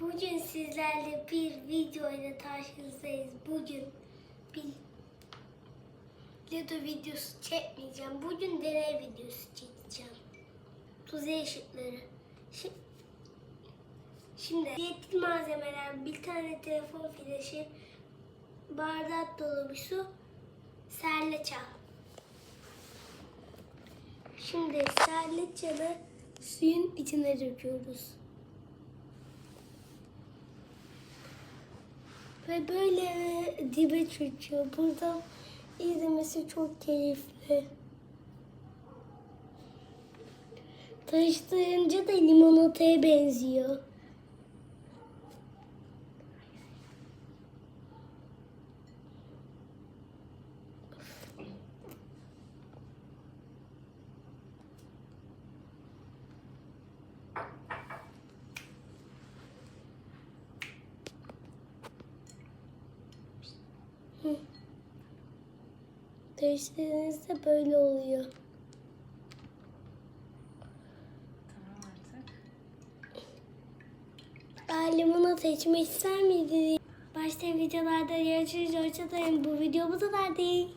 Bugün sizlerle bir video ile karşınızdayız. Bugün bir Lego videosu çekmeyeceğim. Bugün deney videosu çekeceğim. Kuzey ışıkları. Şimdi, şimdi diyetli malzemeler, bir tane telefon flaşı, bardak dolu bir su, serleçal. Şimdi serleçalı suyun içine döküyoruz. Ve böyle dibe çöküyor. Burada izlemesi çok keyifli. Karıştırınca da limonataya benziyor. Karıştırdığınızda böyle oluyor. Tamam artık. Ben limonata içmek ister miydiniz? Başka videolarda görüşürüz. Hoşçakalın. Bu video bu kadar değil.